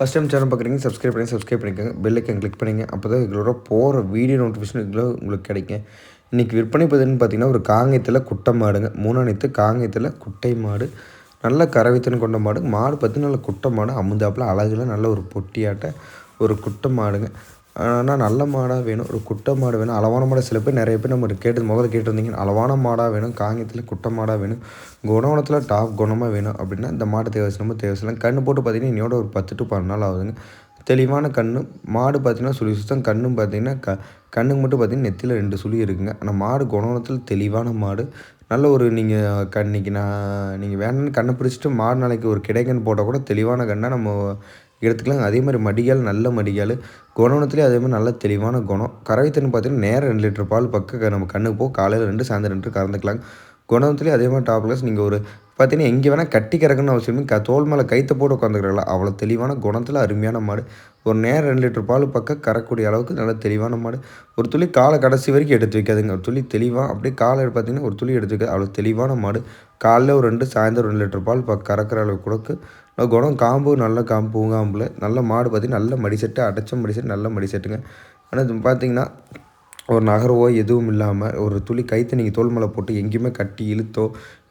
First time channel பார்க்குறீங்க subscribe பண்ணி subscribe பண்ணிக்கோங்க. பெல்லைக்கன் கிளிக் பண்ணிங்க அப்போ தான் எங்களோட போகிற வீடியோ நோட்டிஃபிகேஷன் இதில் உங்களுக்கு கிடைக்கும். இன்றைக்கி விற்பனை பதின்னு பார்த்தீங்கன்னா ஒரு காங்கயத்தில் குட்டை மாடுங்க. மூணாணித்து காங்கயத்தில் குட்டை மாடு நல்ல கரவித்தன் கொண்ட மாடு. மாடு பார்த்து நல்ல குட்டை மாடு அமுந்தாப்பில் அழகில் நல்ல ஒரு பொட்டியாட்ட ஒரு குட்டை மாடுங்க. ஆனால் நல்ல மாடாக வேணும் ஒரு குட்டை மாடு வேணும். அளவான மாடு சில பேர் நிறைய பேர் நம்ம கேட்டு முதல்ல கேட்டிருந்தீங்க அளவான மாடாக வேணும் காங்கியத்தில் குட்டை மாடாக வேணும் குணவனத்தில் டாப் குணமாக வேணும் அப்படின்னா இந்த மாடு தேவை நம்ம தேவைசலாம் கண்ணு போட்டு பார்த்தீங்கன்னா இன்னோட ஒரு பத்து டு பன்னெண்டு நாள் ஆகுதுங்க. தெளிவான கண்ணு மாடு பார்த்திங்கன்னா சுழி சுத்தம் கண்ணும் பார்த்திங்கன்னா க கண்ணுக்கு மட்டும் பார்த்திங்கன்னா நெத்தியில் ரெண்டு சுழி இருக்குங்க. ஆனால் மாடு குணவனத்தில் தெளிவான மாடு நல்ல ஒரு நீங்கள் கண்ணிக்கு நான் நீங்கள் வேணும்னு கண்ணை பிடிச்சிட்டு மாடு நாளைக்கு ஒரு கிடைக்கன்னு போட்டால் கூட தெளிவான கண்ணை நம்ம எடுத்துக்கலாம். அதே மாதிரி மடிகால் நல்ல மடிகால். குணவனத்துலேயே அதே மாதிரி நல்ல தெளிவான குணம். கரவைத்தன்னு பார்த்தீங்கன்னா நேரம் ரெண்டு லிட்டர் பால் பக்கம் நம்ம கண்ணுக்கு போக காலையில் ரெண்டு சாயந்தரம் ரெண்டு கறந்துக்கலாம் குணத்துலேயே அதே மாதிரி டாப் கிளாஸ் நீங்கள் ஒரு பார்த்தீங்கன்னா எங்கே வேணால் கட்டி கறக்குன்னு அவசியம் க தோல் மேலே கைத்தை போட்டு உட்காந்துக்கிறல அவ்வளோ தெளிவான குணத்தில் அருமையான மாடு. ஒரு நேரம் ரெண்டு லிட்டர் பால் பக்கம் கறக்கூடிய அளவுக்கு நல்ல தெளிவான மாடு. ஒரு துளி காலை கடைசி வரைக்கும் எடுத்து வைக்காதுங்க. ஒரு துளி தெளிவாக அப்படியே காலை பார்த்தீங்கன்னா ஒரு துளி எடுத்து வைக்காது அவ்வளோ தெளிவான மாடு. காலைல ஒரு ரெண்டு சாயந்தரம் ரெண்டு லிட்டர் பால் பக்கம் கறக்கிற அளவுக்கு கொடுக்கு. குணம் காம்பு நல்ல காம்பு பூங்காம்பில். நல்ல மாடு பார்த்திங்கன்னா நல்ல மடிசெட்டு அடைச்ச மடிசெட்டு நல்ல மடிசெட்டுங்க. ஆனால் இது பார்த்திங்கன்னா ஒரு நகரவோ எதுவும் இல்லாமல் ஒரு துளி கைத்தை நீங்கள் தோல் மேலே போட்டு எங்கேயுமே கட்டி இழுத்தோ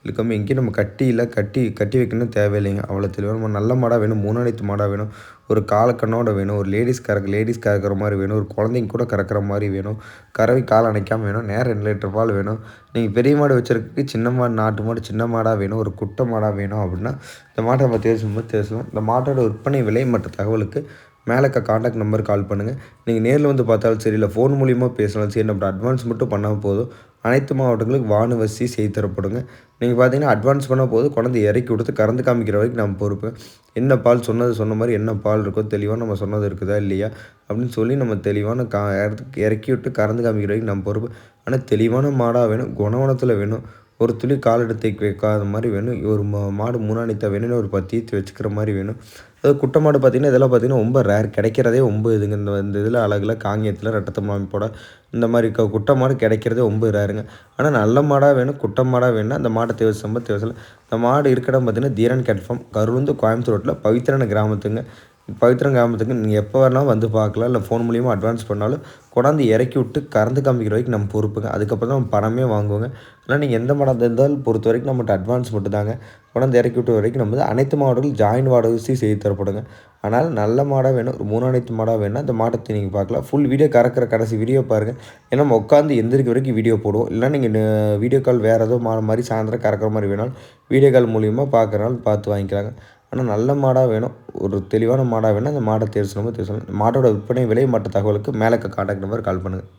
இழுக்காமல் எங்கேயும் நம்ம கட்டி இல்லை கட்டி கட்டி வைக்கணும் தேவையில்லைங்க. அவ்வளோ தெளிவாக நம்ம நல்ல மாடாக வேணும் மூணாணித்து மாடாக வேணும். ஒரு காலக்கண்ணோட வேணும் ஒரு லேடிஸ் கறக்க லேடிஸ் கறக்கிற மாதிரி வேணும். ஒரு குழந்தைங்க கூட கறக்கிற மாதிரி வேணும். கறவை கால் அணைக்காமல் வேணும். நேரம் ரெண்டு லிட்டர் பால் வேணும். நீங்கள் பெரிய மாடு வச்சுருக்கு சின்ன மாடு நாட்டு மாடு சின்ன மாடாக வேணும். ஒரு குட்டை மாடாக வேணும் அப்படின்னா இந்த மாட்டை நம்ம பேசும்போது பேசுவோம். இந்த மாட்டோட விற்பனை விலை மற்ற தகவலுக்கு மேலே காண்டாக்ட் நம்பர் கால் பண்ணுங்கள் நீங்கள் நேரில் வந்து பார்த்தாலும் சரி இல்லை ஃபோன் மூலியமாக பேசினாலும் சரி நம்ம அட்வான்ஸ் மட்டும் பண்ணால் போதும். அனைத்து மாவட்டங்களுக்கு வானுவசி செய்து தரப்படுங்க. நீங்கள் பார்த்தீங்கன்னா அட்வான்ஸ் பண்ணால் போது குழந்தை இறக்கி கொடுத்து கறந்து காமிக்கிற வரைக்கும் நம்ம பொறுப்பு என்ன பால் சொன்னது சொன்ன மாதிரி என்ன பால் இருக்கோ தெளிவாக நம்ம சொன்னது இருக்குதா இல்லையா? அப்படின்னு சொல்லி நம்ம தெளிவான கா இறக்கி விட்டு கறந்து காமிக்கிற வரைக்கும் நம்ம பொறுப்பு. ஆனால் தெளிவான மாடாக வேணும் குணவனத்தில் வேணும். ஒரு துளி கால் எடுத்து வைக்காத மாதிரி வேணும். ஒரு மாடு மூணாணித்த வேணும்னு ஒரு பத்து ஈத்து வச்சுக்கிற மாதிரி வேணும். அது குட்டை மாடு பார்த்திங்கன்னா இதெல்லாம் பார்த்திங்கன்னா ரொம்ப ரேர் கிடைக்கிறதே ரொம்ப இதுங்க. இந்த இந்த இதில் அழகில் காங்கியத்தில் ரெட்டத்த மாமிப்போட இந்த மாதிரி க குட்டை மாடு கிடைக்கிறதே ரொம்ப ரேருங்க ஆனால் நல்ல மாடாக வேணும் குட்டை மாடாக வேணும் அந்த மாட்டை தேவை சம்ப தேவை. இந்த மாடு இருக்கிற பார்த்திங்கன்னா தீரன் கேட்ஃபார்ம் கருந்து கோயம்புத்தூர் ரோட்டில் பவித்திரன கிராமத்துங்க. பவித்திரம் கிராமத்துக்கு நீங்கள் எப்போ வேணாலும் வந்து பார்க்கலாம். இல்லை ஃபோன் மூலியமாக அட்வான்ஸ் பண்ணாலும் கொண்டாந்து இறக்கி விட்டு கறந்து காமிக்கிற வரைக்கும் நம்ம பொறுப்புங்க. அதுக்கப்புறம் தான் நம்ம பணமே வாங்குவோங்க. ஆனால் நீங்கள் எந்த மடம் இருந்தாலும் பொறுத்த வரைக்கும் நம்மகிட்ட அட்வான்ஸ் மட்டும் தாங்க. கொண்டாந்து இறக்கி விட்ட வரைக்கும் நம்ம அனைத்து மாடுகளும் ஜாயின் வாடகை செய்து தரப்படுங்க. ஆனால் நல்ல மாடாக வேணும் ஒரு மூணாணைத்து மாடாக வேணும் அந்த மாட்டத்தை நீங்கள் பார்க்கலாம். ஃபுல் வீடியோ கறக்கிற கடைசி வீடியோ பாருங்கள் ஏன்னா நம்ம உட்காந்து எந்திரிக்க வரைக்கும் வீடியோ போடுவோம். இல்லை நீங்கள் வீடியோ கால் வேறு ஏதோ மா மாதிரி சாயந்தரம் கறக்கிற மாதிரி வேணாலும் வீடியோ கால் மூலியமாக பார்க்குறனாலும் பார்த்து வாங்கிக்கலாங்க. ஆனால் நல்ல மாடாக வேணும். ஒரு தெளிவான மாடாக வேணும் அந்த மாடை தேர்வு நம்ம தேர்வு செய்யணும். மாட்டோட விற்பனை விலை மற்ற தகவலுக்கு மேலே காண்டாக்ட் நம்பர் கால் பண்ணுங்கள்